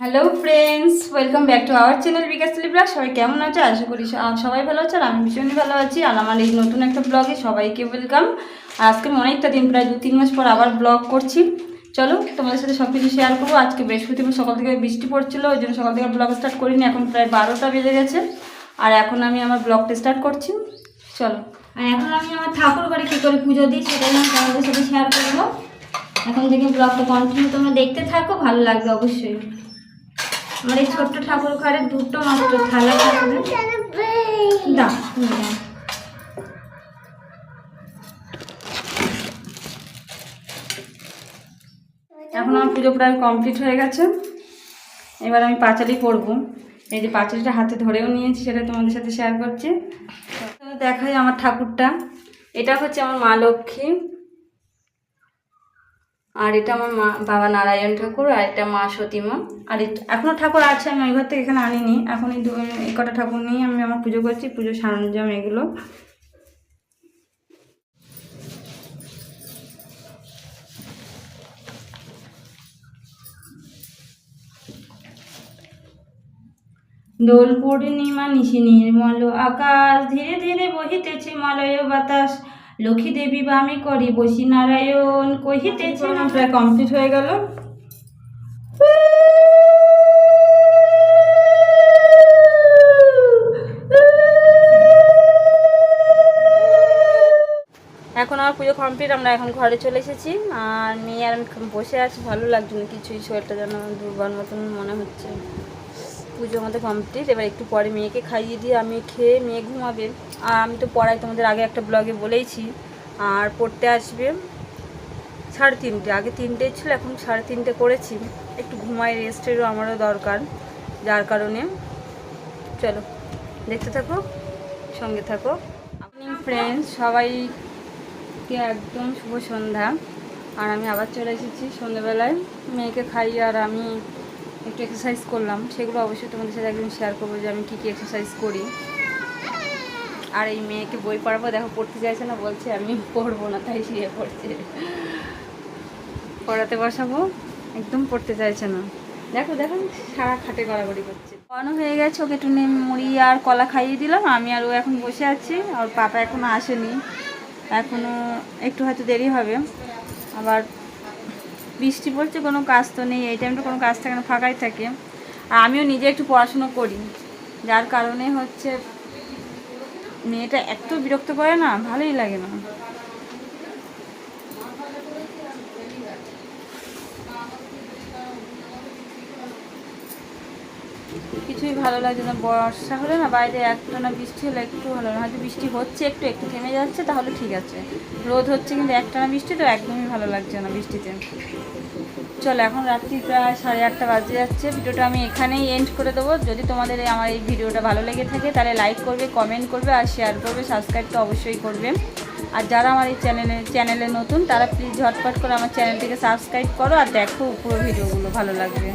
Hello friends welcome back to our channel Bikash blog সবাই কেমন আছে? আশা করি সবাই ভালো আছে আর আমি ভীষণই ভালো আছি। আর আমার এই নতুন একটা ব্লগে সবাইকে ওয়েলকাম আর আজকে আমি অনেকটা দিন, প্রায় দু তিন মাস পর আবার ব্লগ করছি। চলো, তোমাদের সাথে সব কিছু শেয়ার করব। আজকে বৃহস্পতিবার সকাল থেকে বৃষ্টি পড়ছিল, ওই জন্য সকাল থেকে ব্লগ স্টার্ট করিনি। এখন প্রায় বারোটা বেজে গেছে। আর এখন আমি আমার ব্লগটা স্টার্ট করছি। চলো। আর এখন আমি আমার ঠাকুর ঘরে কী করে পুজো দিই সেটাই আমি তোমাদের সাথে শেয়ার করব। এখন থেকে ব্লগটা কন্টিনিউ তোমরা দেখতে থাকো, ভালো লাগবে অবশ্যই। আমার এই ছোট্ট ঠাকুর ঘরে দুটো মাত্র থালা থাকবে। এখন আমার পুজো প্রায় কমপ্লিট হয়ে গেছে। এবার আমি পাঁচালি পরব। এই যে পাঁচালিটা হাতে ধরেও নিয়েছি, সেটা তোমাদের সাথে শেয়ার করছি। দেখাই আমার ঠাকুরটা। এটা হচ্ছে আমার মা লক্ষ্মী। আর এটা আমার মা, বাবা নারায়ণ ঠাকুর, আর এটা মা সতীমা। আর এখনও ঠাকুর আছে, আমি ওই ঘর থেকে এখানে আনিনি। এখন এই দু কটা ঠাকুর নিয়ে আমি আমার পুজো করছি, পুজোর সরঞ্জাম এগুলো। দোল পূর্ণিমা নিশি নির্মল আকাশ, ধীরে ধীরে বহিতেছে মলয় বাতাস। লক্ষ্মী দেবী বা আমি করি বসি নারায়ণ কহিতেছে না। প্রায় কমপ্লিট হয়ে গেল। এখন আমার পুজো কমপ্লিট আমরা এখন ঘরে চলে এসেছি। আর মেয়ে আর আমি বসে আছি ভালো লাগছে না কিছুই শরীরটা যেন দুর্বল মতন মনে হচ্ছে। পুজো আমাদের কমপ্লিট এবার একটু পরে মেয়েকে খাইয়ে দিয়ে আমি খেয়ে মেয়ে ঘুমাবে। আর আমি তো পড়াই তোমাদের আগে একটা ব্লগে বলেইছি, আর পড়তে আসবে সাড়ে তিনটে। আগে তিনটে ছিল, এখন সাড়ে তিনটে করেছি। একটু ঘুমাই রেস্টেরও আমারও দরকার, যার কারণে। চলো, দেখতে থাকো, সঙ্গে থাকো। আপনি ফ্রেন্ডস সবাইকে একদম শুভ সন্ধ্যা। আর আমি আবার চলে এসেছি সন্ধ্যেবেলায়। মেয়েকে খাইয়ে আর আমি একটু এক্সারসাইজ করলাম, সেগুলো অবশ্যই তোমাদের সাথে একদিন শেয়ার করব যে আমি কী কী এক্সারসাইজ করি। আর এই মেয়েকে বই পড়াবো, দেখো পড়তে চাইছে না, বলছে আমি পড়ব না, তাই শুয়ে পড়ছে। পড়াতে বসাবো, একদম পড়তে চাইছে না। দেখো দেখো, সারা খাটে গড়াগড়ি করছে। পড়ানো হয়ে গেছে, ওকে একটু মুড়ি আর কলা খাইয়ে দিলাম, আমি আর ও এখন বসে আছি, আর পাপা এখনও আসেনি। এখনও একটু হয়তো দেরি হবে। আবার বৃষ্টি পড়ছে, কোনো কাজ তো নেই, এই টাইমটা কোনো কাজ থাকে না, ফাঁকাই থাকে। আর আমিও নিজে একটু পড়াশুনো করি, যার কারণে হচ্ছে মেয়েটা এত বিরক্ত করে না, ভালোই লাগে না। কিছুই ভালো লাগছে না, বর্ষা হলে না বাইরে একটা না বৃষ্টি হলে একটু ভালো না হয়তো বৃষ্টি হচ্ছে, একটু একটু থেমে যাচ্ছে, তাহলে ঠিক আছে। রোদ হচ্ছে কিন্তু একটা না বৃষ্টি তো একদমই ভালো লাগছে না বৃষ্টিতে। চলো, এখন রাত্রি প্রায় সাড়ে আটটা বাজে যাচ্ছে। ভিডিওটা আমি এখানেই এন্ড করে দেবো। যদি তোমাদের আমার এই ভিডিওটা ভালো লেগে থাকে, তাহলে লাইক করবে কমেন্ট করবে আর শেয়ার করবে সাবস্ক্রাইব তো অবশ্যই করবে। আর যারা আমার এই চ্যানেলে চ্যানেলে নতুন, তারা প্লিজ ঝটপট করে আমার চ্যানেলটিকে সাবস্ক্রাইব করো আর দেখো পুরো ভিডিওগুলো, ভালো লাগবে।